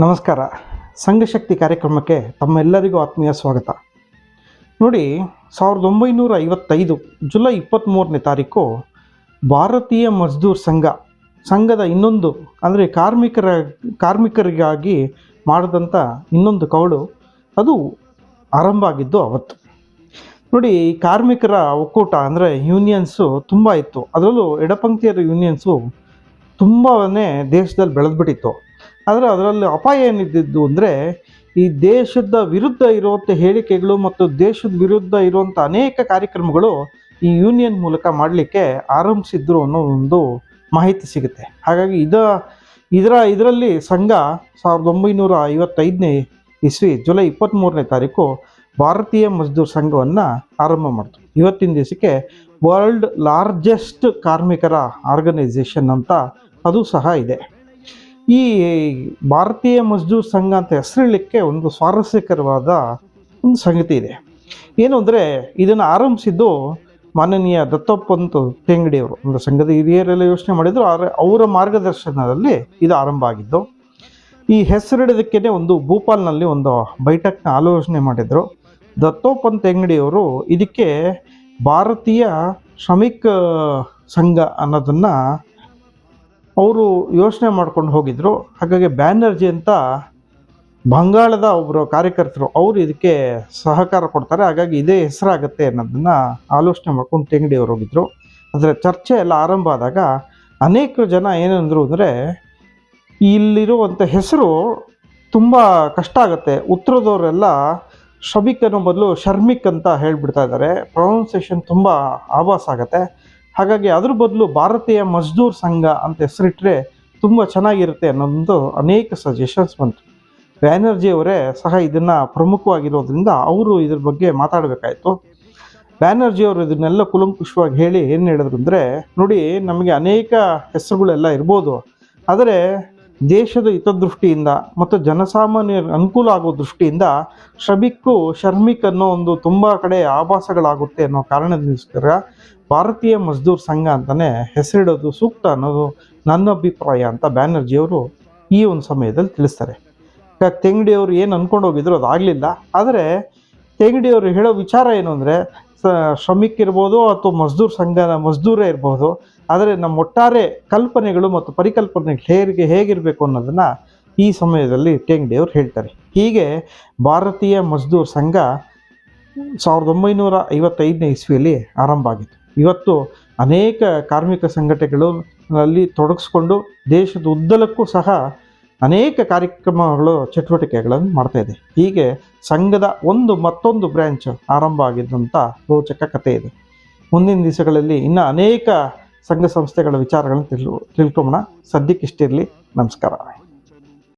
ನಮಸ್ಕಾರ. ಸಂಘಶಕ್ತಿ ಕಾರ್ಯಕ್ರಮಕ್ಕೆ ತಮ್ಮೆಲ್ಲರಿಗೂ ಆತ್ಮೀಯ ಸ್ವಾಗತ. ನೋಡಿ, ಸಾವಿರದ ಒಂಬೈನೂರ ಐವತ್ತೈದು ಜುಲೈ ಇಪ್ಪತ್ತ್ಮೂರನೇ ತಾರೀಕು ಭಾರತೀಯ ಮಜ್ದೂರ್ ಸಂಘ, ಸಂಘದ ಇನ್ನೊಂದು, ಅಂದರೆ ಕಾರ್ಮಿಕರ, ಕಾರ್ಮಿಕರಿಗಾಗಿ ಮಾಡಿದಂಥ ಇನ್ನೊಂದು ಕವಳು ಅದು ಆರಂಭ ಆಗಿದ್ದು ಅವತ್ತು. ನೋಡಿ, ಕಾರ್ಮಿಕರ ಒಕ್ಕೂಟ ಅಂದರೆ ಯೂನಿಯನ್ಸು ತುಂಬ ಇತ್ತು. ಅದರಲ್ಲೂ ಎಡಪಂಕ್ತಿಯರ ಯೂನಿಯನ್ಸು ತುಂಬನೇ ದೇಶದಲ್ಲಿ ಬೆಳೆದ್ಬಿಟ್ಟಿತ್ತು. ಆದರೆ ಅದರಲ್ಲಿ ಅಪಾಯ ಏನಿದ್ದಿದ್ದು ಅಂದರೆ ಈ ದೇಶದ ವಿರುದ್ಧ ಇರುವಂಥ ಹೇಳಿಕೆಗಳು ಮತ್ತು ದೇಶದ ವಿರುದ್ಧ ಇರುವಂಥ ಅನೇಕ ಕಾರ್ಯಕ್ರಮಗಳು ಈ ಯೂನಿಯನ್ ಮೂಲಕ ಮಾಡಲಿಕ್ಕೆ ಆರಂಭಿಸಿದ್ರು ಅನ್ನೋ ಒಂದು ಮಾಹಿತಿ ಸಿಗುತ್ತೆ. ಹಾಗಾಗಿ ಇದ, ಇದರ, ಇದರಲ್ಲಿ ಸಂಘ ಸಾವಿರದ ಒಂಬೈನೂರ ಐವತ್ತೈದನೇ ಇಸ್ವಿ, ಜುಲೈ ಇಪ್ಪತ್ತ್ಮೂರನೇ ತಾರೀಕು ಭಾರತೀಯ ಮಜ್ದೂರ್ ಸಂಘವನ್ನು ಆರಂಭ ಮಾಡಿತು. ಇವತ್ತಿನ ದಿವಸಕ್ಕೆ ವರ್ಲ್ಡ್ ಲಾರ್ಜೆಸ್ಟ್ ಕಾರ್ಮಿಕರ ಆರ್ಗನೈಸೇಷನ್ ಅಂತ ಅದು ಸಹ ಇದೆ. ಈ ಭಾರತೀಯ ಮಜ್ದೂರ್ ಸಂಘ ಅಂತ ಹೆಸರಿಡಲಿಕ್ಕೆ ಒಂದು ಸ್ವಾರಸ್ಯಕರವಾದ ಒಂದು ಸಂಗತಿ ಇದೆ. ಏನು ಅಂದರೆ ಇದನ್ನು ಆರಂಭಿಸಿದ್ದು ಮಾನನೀಯ ದತ್ತಪ್ಪಂತ ತೆಂಗಡಿಯವರು. ಒಂದು ಸಂಘದ ಹಿರಿಯರೆಲ್ಲ ಯೋಚನೆ ಮಾಡಿದ್ರು, ಆದರೆ ಅವರ ಮಾರ್ಗದರ್ಶನದಲ್ಲಿ ಇದು ಆರಂಭ ಆಗಿದ್ದು, ಈ ಹೆಸರಿಡೋದಕ್ಕೇ ಒಂದು ಭೂಪಾಲ್ನಲ್ಲಿ ಒಂದು ಬೈಠಕ್ನ ಆಲೋಚನೆ ಮಾಡಿದರು. ದತ್ತೋಪಂತ್ ತೆಂಗಡಿಯವರು ಇದಕ್ಕೆ ಭಾರತೀಯ ಶ್ರಮಿಕ ಸಂಘ ಅನ್ನೋದನ್ನು ಅವರು ಯೋಚನೆ ಮಾಡ್ಕೊಂಡು ಹೋಗಿದ್ರು. ಹಾಗಾಗಿ ಬ್ಯಾನರ್ಜಿ ಅಂತ ಬಂಗಾಳದ ಒಬ್ಬರು ಕಾರ್ಯಕರ್ತರು, ಅವರು ಇದಕ್ಕೆ ಸಹಕಾರ ಕೊಡ್ತಾರೆ. ಹಾಗಾಗಿ ಇದೇ ಹೆಸರಾಗುತ್ತೆ ಅನ್ನೋದನ್ನು ಆಲೋಚನೆ ಮಾಡ್ಕೊಂಡು ತೆಂಗಡಿಯವರು ಹೋಗಿದ್ರು. ಅದರ ಚರ್ಚೆ ಎಲ್ಲ ಆರಂಭ ಆದಾಗ ಅನೇಕ ಜನ ಏನಂದರು ಅಂದರೆ ಇಲ್ಲಿರುವಂಥ ಹೆಸರು ತುಂಬ ಕಷ್ಟ ಆಗುತ್ತೆ. ಉತ್ತರದವರೆಲ್ಲ ಶ್ರಮಿಕ್ ಅನ್ನೋ ಬದಲು ಶರ್ಮಿಕ್ ಅಂತ ಹೇಳ್ಬಿಡ್ತಾ ಇದ್ದಾರೆ. ಪ್ರೊನೌನ್ಸೇಷನ್ ತುಂಬ ಆಭಾಸ ಆಗುತ್ತೆ. ಹಾಗಾಗಿ ಅದ್ರ ಬದಲು ಭಾರತೀಯ ಮಜ್ದೂರ್ ಸಂಘ ಅಂತ ಹೆಸರಿಟ್ಟರೆ ತುಂಬ ಚೆನ್ನಾಗಿರುತ್ತೆ ಅನ್ನೋದೊಂದು ಅನೇಕ ಸಜೆಷನ್ಸ್ ಬಂತು. ಬ್ಯಾನರ್ಜಿ ಅವರೇ ಸಹ ಇದನ್ನು ಪ್ರಮುಖವಾಗಿರೋದ್ರಿಂದ ಅವರು ಇದ್ರ ಬಗ್ಗೆ ಮಾತಾಡಬೇಕಾಯಿತು. ಬ್ಯಾನರ್ಜಿ ಅವರು ಇದನ್ನೆಲ್ಲ ಕುಲಂಕುಷವಾಗಿ ಹೇಳಿ ಏನು ಹೇಳಿದ್ರು ಅಂದರೆ, ನೋಡಿ ನಮಗೆ ಅನೇಕ ಹೆಸರುಗಳೆಲ್ಲ ಇರ್ಬೋದು, ಆದರೆ ದೇಶದ ಹಿತದೃಷ್ಟಿಯಿಂದ ಮತ್ತು ಜನಸಾಮಾನ್ಯರ ಅನುಕೂಲ ಆಗೋ ದೃಷ್ಟಿಯಿಂದ ಶ್ರಮಿಕ್ಕು ಶರ್ಮಿಕ್ ಅನ್ನೋ ಒಂದು ತುಂಬ ಕಡೆ ಆಭಾಸಗಳಾಗುತ್ತೆ ಅನ್ನೋ ಕಾರಣದಿಂದ ಭಾರತೀಯ ಮಜ್ದೂರ್ ಸಂಘ ಅಂತಲೇ ಹೆಸರಿಡೋದು ಸೂಕ್ತ ಅನ್ನೋದು ನನ್ನ ಅಭಿಪ್ರಾಯ ಅಂತ ಬ್ಯಾನರ್ಜಿಯವರು ಈ ಒಂದು ಸಮಯದಲ್ಲಿ ತಿಳಿಸ್ತಾರೆ. ತೆಂಗಡಿಯವರು ಏನು ಅಂದ್ಕೊಂಡು ಹೋಗಿದ್ರು ಅದು ಆಗಲಿಲ್ಲ ಆದರೆ ತೆಂಗಡಿಯವರು ಹೇಳೋ ವಿಚಾರ ಏನು ಅಂದರೆ ಶ್ರಮಿಕ್ ಇರ್ಬೋದು ಅಥವಾ ಮಜ್ದೂರ್ ಸಂಘ ಮಜ್ದೂರೇ ಇರ್ಬೋದು, ಆದರೆ ನಮ್ಮ ಒಟ್ಟಾರೆ ಕಲ್ಪನೆಗಳು ಮತ್ತು ಪರಿಕಲ್ಪನೆಗಳು ಹೇಗೆ ಹೇಗಿರಬೇಕು ಅನ್ನೋದನ್ನು ಈ ಸಮಯದಲ್ಲಿ ಟೆಂಗಡಿಯವರು ಹೇಳ್ತಾರೆ. ಹೀಗೆ ಭಾರತೀಯ ಮಜ್ದೂರ್ ಸಂಘ ಸಾವಿರದ ಒಂಬೈನೂರ ಐವತ್ತೈದನೇ ಇಸ್ವಿಯಲ್ಲಿ ಆರಂಭ ಆಗಿತ್ತು. ಇವತ್ತು ಅನೇಕ ಕಾರ್ಮಿಕ ಸಂಘಟನೆಗಳಲ್ಲಿ ತೊಡಗಿಸ್ಕೊಂಡು ದೇಶದ ಉದ್ದಲಕ್ಕೂ ಸಹ ಅನೇಕ ಕಾರ್ಯಕ್ರಮಗಳು, ಚಟುವಟಿಕೆಗಳನ್ನು ಮಾಡ್ತಾ ಇದೆ. ಹೀಗೆ ಸಂಘದ ಒಂದು ಮತ್ತೊಂದು ಬ್ರ್ಯಾಂಚ್ ಆರಂಭ ಆಗಿದ್ದಂಥ ರೋಚಕ ಕಥೆ ಇದೆ. ಮುಂದಿನ ದಿವಸಗಳಲ್ಲಿ ಇನ್ನೂ ಅನೇಕ ಸಂಘ ಸಂಸ್ಥೆಗಳ ವಿಚಾರಗಳನ್ನು ತಿಳ್ ತಿಳ್ಕೊಂಬೋಣ ಸದ್ಯಕ್ಕಿಷ್ಟಿರಲಿ ನಮಸ್ಕಾರ.